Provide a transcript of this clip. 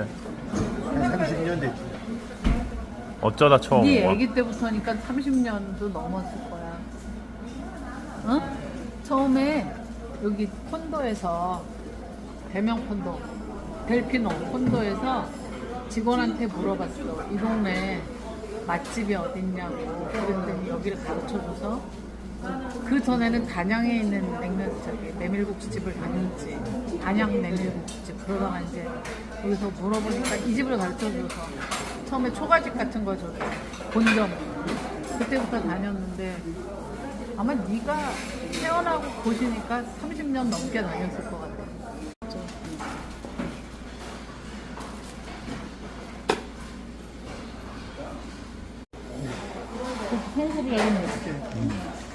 같아. 한 30년 됐지. 어쩌다 처음 네 와. 아기 때부터니까 30년도 넘었을 거야. 어? 처음에 여기 콘도에서 대명 콘도, 델피노 콘도에서 직원한테 물어봤어. 이 동네 맛집이 어딨냐고. 그랬더니 여기를 가르쳐줘서 그 전에는 단양에 있는 냉면 저기 메밀국수집을 다녔지. 단양 메밀국수집. 그러다가 이제 여기서 물어보니까 이 집을 가르쳐줘서 처음에 초가집 같은 거 저기 본점 그때부터 다녔는데 아마 네가 태어나고 보시니까 30년 넘게 다녔을 것 같아. 그 홍수를 열면 어떡해.